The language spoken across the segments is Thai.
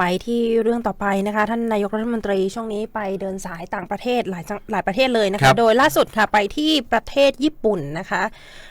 ไปที่เรื่องต่อไปนะคะ ท่านนายกรัฐมนตรีช่วงนี้ไปเดินสายต่างประเทศหลายจังหลายประเทศเลยนะครัคะบโดยล่าสุดค่ะไปที่ประเทศญี่ปุ่นนะคะ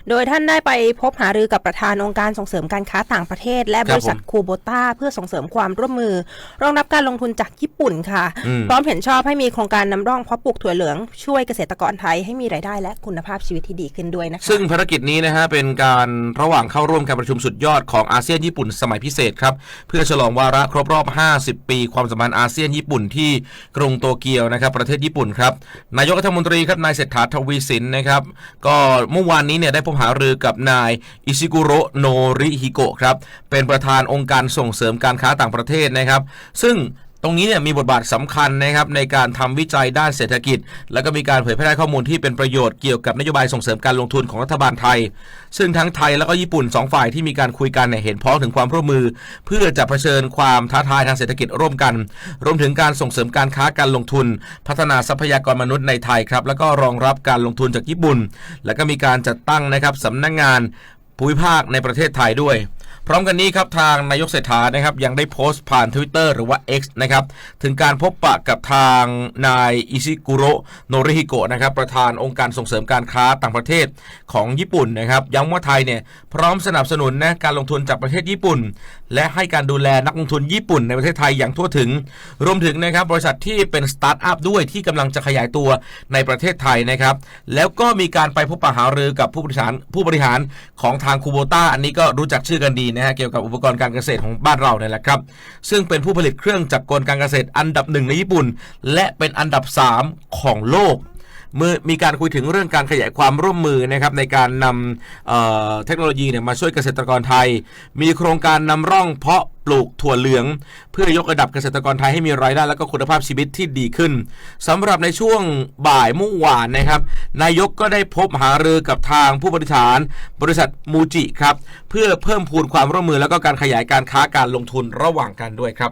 โดยท่านได้ไปพบหารือกับประธานองค์การส่งเสริมการค้าต่างประเทศ และบริษัทคูโบต้าเพื่อส่งเสริมความร่วมมือ รองรับการลงทุนจากญี่ปุ่นค่ะอืมพร้อมเห็นชอบให้มีโครงการนำร่องเพาะปลูกถั่วเหลืองช่วยเกษตรกรไทยให้มีรายได้และคุณภาพชีวิตที่ดีขึ้นด้วยนะคะซึ่งภารกิจนี้นะฮะเป็นการระหว่างเข้าร่วมการประชุมสุดยอดของอาเซียนญี่ปุ่นสมัยพิเศษครับเพื่อฉลองวาระครบรอบ50 ปี ความสัมพันธ์อาเซียนญี่ปุ่นที่กรุงโตเกียวนะครับประเทศญี่ปุ่นครับนายกรัฐมนตรีครับนายเศรษฐาทวีสินนะครับก็เมื่อวานนี้เนี่ยได้พบหารือกับนายอิชิกุโรโนริฮิโกะครับเป็นประธานองค์การส่งเสริมการค้าต่างประเทศนะครับ ซึ่ง ตรงนี้เนี่ยมีบทบาทสำคัญนะครับในการทำวิจัยด้านเศรษฐกิจ แล้วก็มีการเผยแพร่ข้อมูลที่เป็นประโยชน์เกี่ยวกับนโยบายส่งเสริมการลงทุนของรัฐบาลไทย ซึ่งทั้งไทยแล้วก็ญี่ปุ่นสองฝ่ายที่มีการคุยกันเนี่ยเห็นพ้องถึงความร่วมมือ เพื่อจะเผชิญความท้าทายทางเศรษฐกิจร่วมกัน รวมถึงการส่งเสริมการค้าการลงทุน พัฒนาทรัพยากรมนุษย์ในไทยครับแล้วก็รองรับการลงทุนจากญี่ปุ่น แล้วก็มีการจัดตั้งนะครับสำนักงานภูมิภาคในประเทศไทยด้วย พร้อมกันนี้ครับทางนายกเศรษฐานะครับยังได้โพสต์ผ่าน Twitter หรือว่า X นะครับถึงการพบปะกับทางนายอิชิกุโรโนริฮิโกะนะครับประธานองค์การส่งเสริมการค้าต่างประเทศของญี่ปุ่นนะครับย้ำว่าไทยเนี่ยพร้อมสนับสนุนนะการลงทุนจากประเทศญี่ปุ่น และให้การดูแลนักลงทุนญี่ปุ่นในประเทศไทยอย่างทั่วถึง รวมถึงนะครับบริษัทที่เป็นสตาร์ทอัพด้วยที่กำลังจะขยายตัวในประเทศไทยนะครับแล้วก็มีการไปพบปะหารือกับผู้บริหารผู้บริหารของทางคูโบต้าอันนี้ก็รู้จักชื่อกันดีนะฮะเกี่ยวกับอุปกรณ์การเกษตรของบ้านเราเนี่ยแหละครับ ซึ่งเป็นผู้ผลิตเครื่องจักรกลการเกษตรอันดับหนึ่งในญี่ปุ่น และเป็นอันดับ 3 ของโลก เมื่อมีการคุยถึงเรื่องการขยายความร่วมมือนะครับในการนำเอ่อเทคโนโลยีเนี่ยมาช่วยเกษตรกรไทย มีโครงการนำร่องเพาะ ลูกถั่วเหลือง เพื่อยกระดับเกษตรกรไทยให้มีรายได้และก็คุณภาพชีวิตที่ดีขึ้นสำหรับในช่วงบ่ายเมื่อวานนะครับนายกก็ได้พบหารือกับทางผู้บริหาร บริษัทมูจิครับเพื่อเพิ่มพูนความร่วมมือแล้วก็การขยายการค้าการลงทุนระหว่างกันด้วยครับ